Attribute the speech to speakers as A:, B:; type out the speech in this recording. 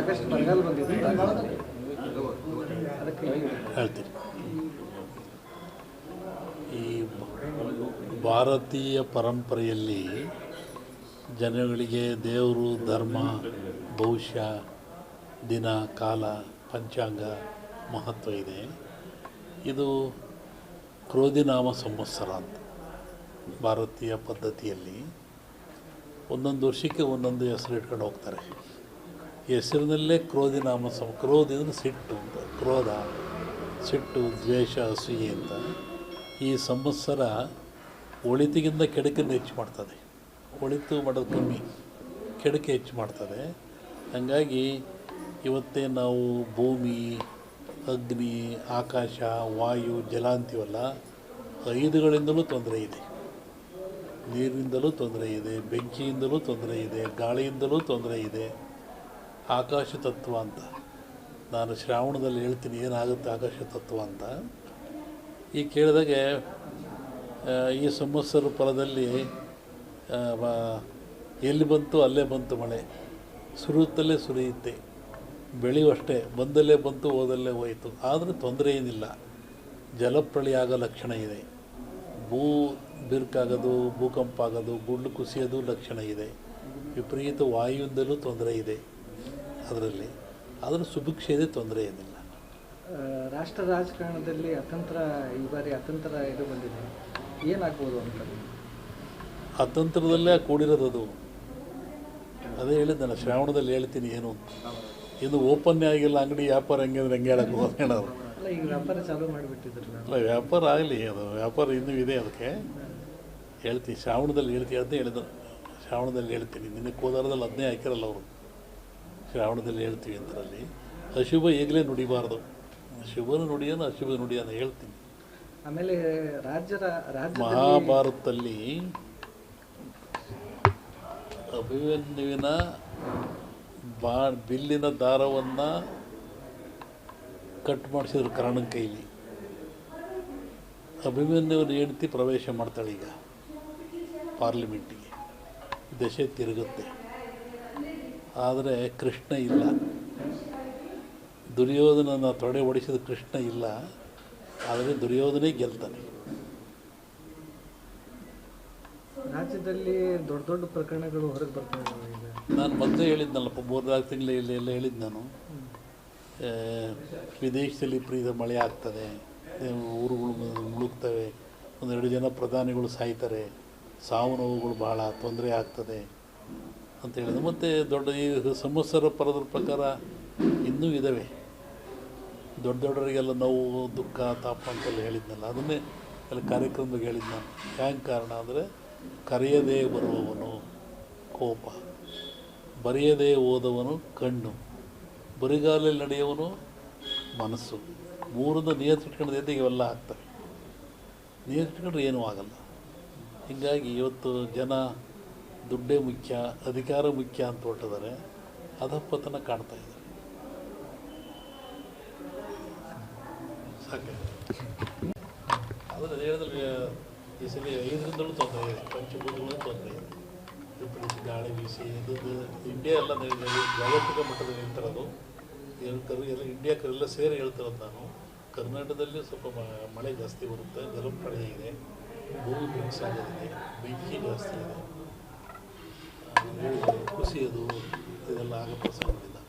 A: ಸಾಕಷ್ಟು ಬರಗಾಲ ಬಂದಿದೆ.
B: ಹೇಳ್ತೀನಿ. ಈ ಭಾರತೀಯ ಪರಂಪರೆಯಲ್ಲಿ ಜನಗಳಿಗೆ ದೇವರು, ಧರ್ಮ, ಭವಿಷ್ಯ, ದಿನ, ಕಾಲ, ಪಂಚಾಂಗ ಮಹತ್ವ ಇದೆ. ಇದು ಕ್ರೋಧಿನಾಮ ಸಂವತ್ಸರ ಅಂತ ಭಾರತೀಯ ಪದ್ಧತಿಯಲ್ಲಿ. ಒಂದೊಂದು ವರ್ಷಕ್ಕೆ ಒಂದೊಂದು ಹೆಸರು ಇಟ್ಕೊಂಡು ಹೋಗ್ತಾರೆ. ಹೆಸರಿನಲ್ಲೇ ಕ್ರೋಧಿನಾಮ ಸಮ, ಕ್ರೋಧಿ ಅಂದರೆ ಸಿಟ್ಟು ಅಂತ, ಕ್ರೋಧ, ಸಿಟ್ಟು, ದ್ವೇಷ, ಅಸೂಯೆ ಅಂತ. ಈ ಸಂವತ್ಸರ ಒಳಿತಿಗಿಂತ ಕೆಡಕನ್ನು ಹೆಚ್ಚು ಮಾಡ್ತದೆ. ಒಳಿತು ಮಾಡೋದು ಕಮ್ಮಿ, ಕೆಡಕೆ ಹೆಚ್ಚು ಮಾಡ್ತದೆ. ಹಾಗಾಗಿ ಇವತ್ತೇ ನಾವು ಭೂಮಿ, ಅಗ್ನಿ, ಆಕಾಶ, ವಾಯು ಜಲ ಅಂತೀವಲ್ಲ ಐದುಗಳಿಂದಲೂ ತೊಂದರೆ ಇದೆ. ನೀರಿನಿಂದಲೂ ತೊಂದರೆ ಇದೆ, ಬೆಂಕಿಯಿಂದಲೂ ತೊಂದರೆ ಇದೆ, ಗಾಳಿಯಿಂದಲೂ ತೊಂದರೆ ಇದೆ. ಆಕಾಶ ತತ್ವ ಅಂತ. ನಾನು ಶ್ರಾವಣದಲ್ಲಿ ಹೇಳ್ತೀನಿ ಏನಾಗುತ್ತೆ ಆಕಾಶ ತತ್ವ ಅಂತ. ಈ ಕೇಳಿದಾಗೆ ಈ ಸಂವತ್ಸರ ಫಲದಲ್ಲಿ ಎಲ್ಲಿ ಬಂತು ಅಲ್ಲೇ ಬಂತು ಮಳೆ. ಸುರಿಯುತ್ತಲೇ ಸುರಿಯುತ್ತೆ. ಬೆಳೆಯುವಷ್ಟೇ ಬಂದಲ್ಲೇ ಬಂತು, ಹೋದಲ್ಲೇ ಹೋಯಿತು. ಆದರೆ ತೊಂದರೆ ಏನಿಲ್ಲ. ಜಲಪ್ರಳಯ ಆಗೋ ಲಕ್ಷಣ ಇದೆ. ಭೂ ಬಿರುಕಾಗೋದು ಭೂಕಂಪ ಆಗೋದು ಗುಂಡು ಕುಸಿಯೋದು ಲಕ್ಷಣ ಇದೆ. ವಿಪರೀತ ವಾಯುವಿಂದಲೂ ತೊಂದರೆ ಇದೆ. ಅದರಲ್ಲಿ. ಅದನ್ನು ಸುಭಿಕ್ಷೆ ಇದೆ ತೊಂದರೆ ಏನಿಲ್ಲ.
A: ರಾಷ್ಟ್ರ ರಾಜಕಾರಣದಲ್ಲಿ ಅತಂತ್ರ ಈ ಬಾರಿ ಅತಂತ್ರ ಇದು ಬಂದಿದೆ. ಏನಾಗ್ಬೋದು ಅಂತ?
B: ಅತಂತ್ರದಲ್ಲೇ ಕೂಡಿರೋದು ಅದು. ಅದೇ ಹೇಳಿದ್ದೆ ನಾನು ಶ್ರಾವಣದಲ್ಲಿ ಹೇಳ್ತೀನಿ ಏನು ಇದು ಓಪನ್ ಓಪನ್ನೇ ಆಗಿಲ್ಲ ಅಂಗಡಿ ವ್ಯಾಪಾರ ಹೆಂಗೆ ಅಂದ್ರೆ ಹೆಂಗೆ ಹೇಳಕ್ಕೆ
A: ಹೋಗೋದು ಈಗ ವ್ಯಾಪಾರ ಚಾಲೂ ಮಾಡಿಬಿಟ್ಟಿದ್ರಲ್ಲ?
B: ಅಲ್ಲ ವ್ಯಾಪಾರ ಆಗಲಿ ಅದು ವ್ಯಾಪಾರ ಇನ್ನೂ ಇದೆ ಅದಕ್ಕೆ. ಹೇಳ್ತೀನಿ ಶ್ರಾವಣದಲ್ಲಿ ಹೇಳ್ತೀನಿ ಅದನ್ನೇ ಹೇಳಿದ್ರು ಶ್ರಾವಣದಲ್ಲಿ ಹೇಳ್ತೀನಿ ನಿನ್ನೆ ಕೋಲಾರದಲ್ಲಿ ಅದನ್ನೇ ಹಾಕಿರಲ್ಲ ಅವರು. ಶ್ರಾವಣದಲ್ಲಿ ಹೇಳ್ತೀವಿ ಅಂತರಲ್ಲಿ ಅಶುಭ ಈಗಲೇ ನುಡಿಬಾರ್ದು. ಶುಭನ ನುಡಿಯನ್ನು ಅಶುಭ ನುಡಿಯನ್ನು ಹೇಳ್ತೀನಿ.
A: ಆಮೇಲೆ ರಾಜ್ಯ ರಾಜ್ಯದಲ್ಲಿ
B: ಮಹಾಭಾರತದಲ್ಲಿ ಅಭಿಮನ್ಯುವಿನ ಬಾ ಬಿಲ್ಲಿನ ದಾರವನ್ನು ಕಟ್ ಮಾಡಿಸಿದ್ರು ಕರ್ಣನ ಕೈಲಿ. ಅಭಿಮನ್ಯುವನ ಹೆಂಡತಿ ಪ್ರವೇಶ ಮಾಡ್ತಾಳೆ ಈಗ ಪಾರ್ಲಿಮೆಂಟಿಗೆ. ದಶೆ ತಿರುಗುತ್ತೆ. ಆದರೆ ಕೃಷ್ಣ ಇಲ್ಲ. ದುರ್ಯೋಧನನ ತೊಡೆ ಹೊಡಿಸಿದ ಕೃಷ್ಣ ಇಲ್ಲ. ಆದರೆ ದುರ್ಯೋಧನೇ ಗೆಲ್ತಾನೆ.
A: ರಾಜ್ಯದಲ್ಲಿ ದೊಡ್ಡ ದೊಡ್ಡ ಪ್ರಕರಣಗಳು ಹೊರಗೆ ಬರ್ತವೆ
B: ನಾನು ಮೊದಲೇ ಹೇಳಿದ್ನಲ್ಲಪ್ಪ ಮೂರ್ನಾಲ್ಕು ತಿಂಗಳ ಇಲ್ಲಿ ಎಲ್ಲ ಹೇಳಿದ್ದು ನಾನು. ವಿದೇಶದಲ್ಲಿ ಪ್ರೀತ ಮಳೆ ಆಗ್ತದೆ ಊರುಗಳು ಮುಳುಗ್ತವೆ ಒಂದೆರಡು ಜನ ಪ್ರಧಾನಿಗಳು ಸಾಯ್ತಾರೆ ಸಾವು ನೋವುಗಳು ಭಾಳ ತೊಂದರೆ ಆಗ್ತದೆ. ಅಂತ ಹೇಳಿದ್ರು. ಮತ್ತು ದೊಡ್ಡ ಈ ಸಂವತ್ಸರ ಪರದ್ರ ಪ್ರಕಾರ ಇನ್ನೂ ಇದ್ದಾವೆ ದೊಡ್ಡ ದೊಡ್ಡವರಿಗೆಲ್ಲ ನೋವು, ದುಃಖ, ತಾಪ ಅಂತೆಲ್ಲ ಹೇಳಿದ್ನಲ್ಲ, ಅದನ್ನೇ ಅಲ್ಲಿ ಕಾರ್ಯಕ್ರಮದಾಗ ಹೇಳಿದ್ದು ನಾನು ಹ್ಯಾಂಗೆ ಕಾರಣ ಅಂದರೆ, ಕರೆಯದೇ ಬರುವವನು ಕೋಪ. ಬರೆಯದೇ ಓದವನು ಕಣ್ಣು. ಬರಿಗಾಲಲ್ಲಿ ನಡೆಯುವನು ಮನಸ್ಸು. ಮೂರನ್ನು ನಿಯಂತ್ರಿಟ್ಕೊಂಡ್ರೆ ಇವೆಲ್ಲ ಆಗ್ತವೆ. ನಿಯಂತ್ರಿಟ್ಕೊಂಡ್ರೆ ಏನೂ ಆಗಲ್ಲ. ಹೀಗಾಗಿ ಇವತ್ತು ಜನ ದುಡ್ಡೇ ಮುಖ್ಯ, ಅಧಿಕಾರ ಮುಖ್ಯ ಅಂತ ಹೊರಟಿದ್ದಾರೆ. ಅಧಪತನ ಕಾಣ್ತಾ ಇದೆ ಸಾಕೆ. ಆದರೆ ಹೇಳಿದ್ರೆ ಈ ಸಲ ಐದರಿಂದಲೂ ತೊಂದರೆ ಇದೆ. ಪಂಚಭೂತಗಳು ತೊಂದರೆ ಇದೆ. ವಿಪರೀತ ಗಾಳಿ ಬೀಸಿ, ಇದು ಇಂಡಿಯಾ ಎಲ್ಲ ಜಾಗತಿಕ ಮಟ್ಟದಲ್ಲಿ ಹೇಳ್ತಿರೋದು. ಹೇಳ್ತಾರೆ, ಎಲ್ಲ ಇಂಡಿಯಾಕರೆಲ್ಲ ಸೇರಿ ಹೇಳ್ತಿರೋದು ನಾನು. ಕರ್ನಾಟಕದಲ್ಲಿ ಸ್ವಲ್ಪ ಮಳೆ ಜಾಸ್ತಿ ಬರುತ್ತೆ ಜಲಪ್ರಳಯ ಇದೆ. ಭೂಮಿ ಬಿರುಸಾಗೋದಿದೆ ಬೆಂಕಿ ಜಾಸ್ತಿ ಇದೆ. conseguido é revelar é a responsabilidade.